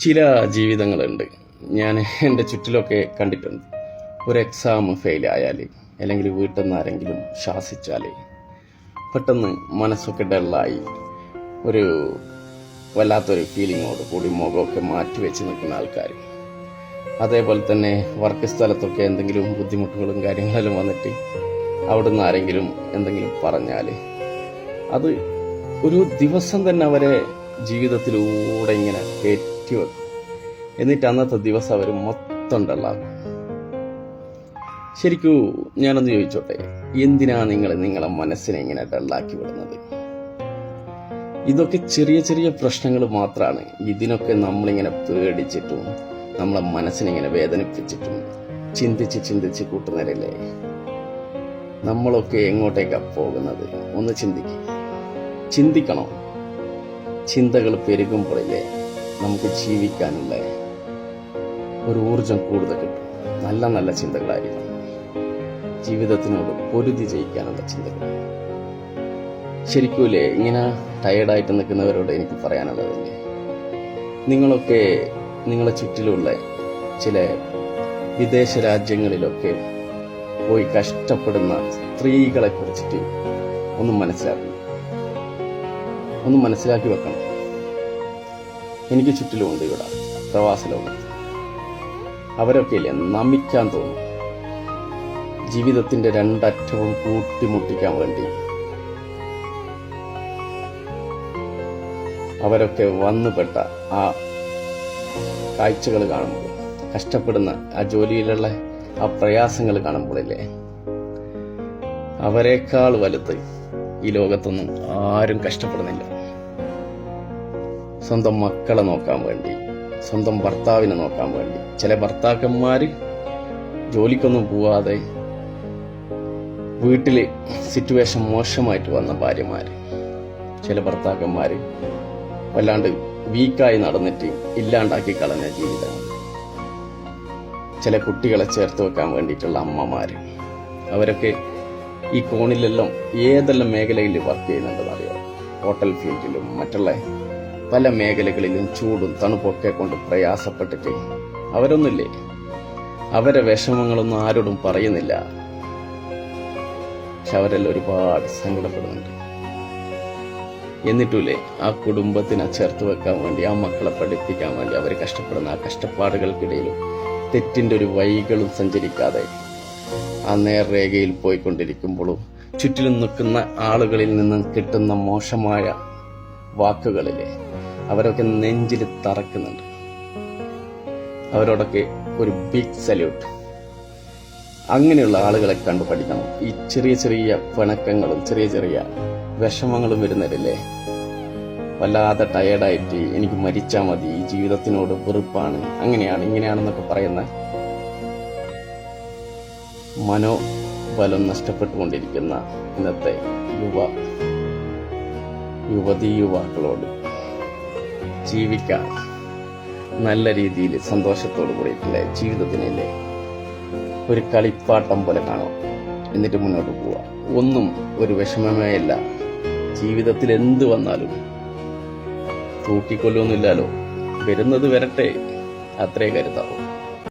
ചില ജീവിതങ്ങളുണ്ട്. ഞാൻ എന്റെ ചുറ്റിലൊക്കെ കണ്ടിട്ടുണ്ട്. ഒരു എക്സാം ഫെയിലായാൽ അല്ലെങ്കിൽ വീട്ടിൽ നിന്ന് ആരെങ്കിലും ശാസിച്ചാൽ പെട്ടെന്ന് മനസ്സൊക്കെ ഡള്ളായി ഒരു വല്ലാത്തൊരു ഫീലിങ്ങോട് കൂടി മുഖമൊക്കെ മാറ്റി വെച്ച് നിൽക്കുന്ന ആൾക്കാർ അതേപോലെ തന്നെ വർക്ക് സ്ഥലത്തൊക്കെ എന്തെങ്കിലും ബുദ്ധിമുട്ടുകളും കാര്യങ്ങളെല്ലാം വന്നിട്ട് അവിടുന്ന് ആരെങ്കിലും എന്തെങ്കിലും പറഞ്ഞാൽ അത് ഒരു ദിവസം തന്നെ അവരെ ജീവിതത്തിലൂടെ ഇങ്ങനെ കയറ്റി വെക്കും എന്നിട്ട് അന്നത്തെ ദിവസം അവർ മൊത്തം ഡള്ളാകും ശരിക്കൂ ഞാനൊന്ന് ചോദിച്ചോട്ടെ എന്തിനാ നിങ്ങൾ നിങ്ങളെ മനസ്സിനെ ഇങ്ങനെ ഡള്ളാക്കി വിടുന്നത്? ഇതൊക്കെ ചെറിയ ചെറിയ പ്രശ്നങ്ങൾ മാത്രമാണ് ഇതിനൊക്കെ നമ്മളിങ്ങനെ പേടിച്ചിട്ടും നമ്മളെ മനസ്സിനിങ്ങനെ വേദനിപ്പിച്ചിട്ടും ചിന്തിച്ച് ചിന്തിച്ച് കൂട്ടുന്നവരല്ലേ? നമ്മളൊക്കെ എങ്ങോട്ടേക്കാ പോകുന്നത്? ഒന്ന് ചിന്തിക്കും. ചിന്തിക്കണം. ചിന്തകൾ പെരുകുമ്പോഴല്ലേ നമുക്ക് ജീവിക്കാനുള്ള ഒരു ഊർജം കൂടുതൽ കിട്ടും. നല്ല നല്ല ചിന്തകളായിരിക്കും. ജീവിതത്തിനോട് പൊരുതി ജയിക്കാനുള്ള ചിന്തകൾ. ശരിക്കൂലേ ഇങ്ങനെ ടയേർഡായിട്ട് നിൽക്കുന്നവരോട് എനിക്ക് പറയാനുള്ളതല്ലേ നിങ്ങളൊക്കെ നിങ്ങളെ ചുറ്റിലുള്ള ചില വിദേശ രാജ്യങ്ങളിലൊക്കെ പോയി കഷ്ടപ്പെടുന്ന സ്ത്രീകളെ കുറിച്ചിട്ട് ഒന്ന് മനസ്സിലാക്കണം. ഒന്ന് മനസ്സിലാക്കി വെക്കണം. എനിക്ക് ചുറ്റിലുമുണ്ട് ഇവിടെ പ്രവാസ ലോകത്ത് അവരൊക്കെ ഇല്ലേ നമിക്കാൻ തോന്നും. ജീവിതത്തിന്റെ രണ്ടറ്റവും കൂട്ടിമുട്ടിക്കാൻ വേണ്ടി. അവരൊക്കെ വന്നുപെട്ട ആ കാഴ്ചകൾ കാണുമ്പോൾ കഷ്ടപ്പെടുന്ന ആ ജോലിയിലുള്ള ആ പ്രയാസങ്ങൾ കാണുമ്പോഴല്ലേ അവരെക്കാൾ വലുത് ഈ ലോകത്തൊന്നും ആരും കഷ്ടപ്പെടുന്നില്ല. സ്വന്തം മക്കളെ നോക്കാൻ വേണ്ടി സ്വന്തം ഭർത്താവിനെ നോക്കാൻ വേണ്ടി. ചില ഭർത്താക്കന്മാർ ജോലിക്കൊന്നും പോവാതെ വീട്ടിൽ സിറ്റുവേഷൻ മോശമായിട്ട് വന്ന ഭാര്യമാർ ചില ഭർത്താക്കന്മാർ വല്ലാണ്ട് വീക്കായി നടന്നിട്ട് ഇല്ലാണ്ടാക്കി കളഞ്ഞ ജീവിതം. ചില കുട്ടികളെ ചേർത്ത് വെക്കാൻ വേണ്ടിയിട്ടുള്ള അമ്മമാർ അവരൊക്കെ ഈ കോണിലെല്ലാം ഏതെല്ലാം മേഖലയിൽ വർക്ക് ചെയ്യുന്നുണ്ടെന്ന് അറിയാം? ഹോട്ടൽ ഫീൽഡിലും മറ്റുള്ള പല മേഖലകളിലും ചൂടും തണുപ്പൊക്കെ കൊണ്ട് പ്രയാസപ്പെട്ടിട്ട് അവരൊന്നുമില്ലേ? അവരെ വിഷമങ്ങളൊന്നും ആരോടും പറയുന്നില്ല. പക്ഷെ അവരെല്ലാം ഒരുപാട് സങ്കടപ്പെടുന്നുണ്ട്. എന്നിട്ടില്ലേ ആ കുടുംബത്തിനെ ചേർത്ത് വെക്കാൻ വേണ്ടി ആ മക്കളെ പഠിപ്പിക്കാൻ വേണ്ടി അവർ കഷ്ടപ്പെടുന്ന ആ കഷ്ടപ്പാടുകൾക്കിടയിലും തെറ്റിന്റെ ഒരു വൈകളും സഞ്ചരിക്കാതെ ആ നേർരേഖയിൽ പോയിക്കൊണ്ടിരിക്കുമ്പോഴും ചുറ്റിലും നിൽക്കുന്ന ആളുകളിൽ നിന്നും കിട്ടുന്ന മോശമായ വാക്കുകളിലെ അവരൊക്കെ നെഞ്ചിൽ തറക്കുന്നുണ്ട്. അവരോടൊക്കെ ഒരു ബിഗ് സല്യൂട്ട് അങ്ങനെയുള്ള ആളുകളെ കണ്ടു പഠിക്കണം. ഈ ചെറിയ ചെറിയ പിണക്കങ്ങളും ചെറിയ ചെറിയ വിഷമങ്ങളും വരുന്നവരില്ലേ? വല്ലാതെ ടയേർഡായിട്ട് എനിക്ക് മരിച്ചാൽ മതി ഈ ജീവിതത്തിനോട് വെറുപ്പാണ് അങ്ങനെയാണ് ഇങ്ങനെയാണെന്നൊക്കെ പറയുന്ന മനോബലം നഷ്ടപ്പെട്ടുകൊണ്ടിരിക്കുന്ന ഇന്നത്തെ യുവ യുവതി യുവാക്കളോട്. ജീവിക്കാൻ നല്ല രീതിയിൽ സന്തോഷത്തോടു കൂടിയിട്ടുള്ള ജീവിതത്തിനല്ലേ? ഒരു കളിപ്പാട്ടം പോലെ കാണാം. എന്നിട്ട് മുന്നോട്ട് പോവുക ഒന്നും ഒരു വിഷമമേ അല്ല ജീവിതത്തിൽ എന്ത് വന്നാലും തൂക്കിക്കൊല്ലൊന്നുമില്ലല്ലോ വരുന്നത് വരട്ടെ. അത്രേ കരുതാവൂ.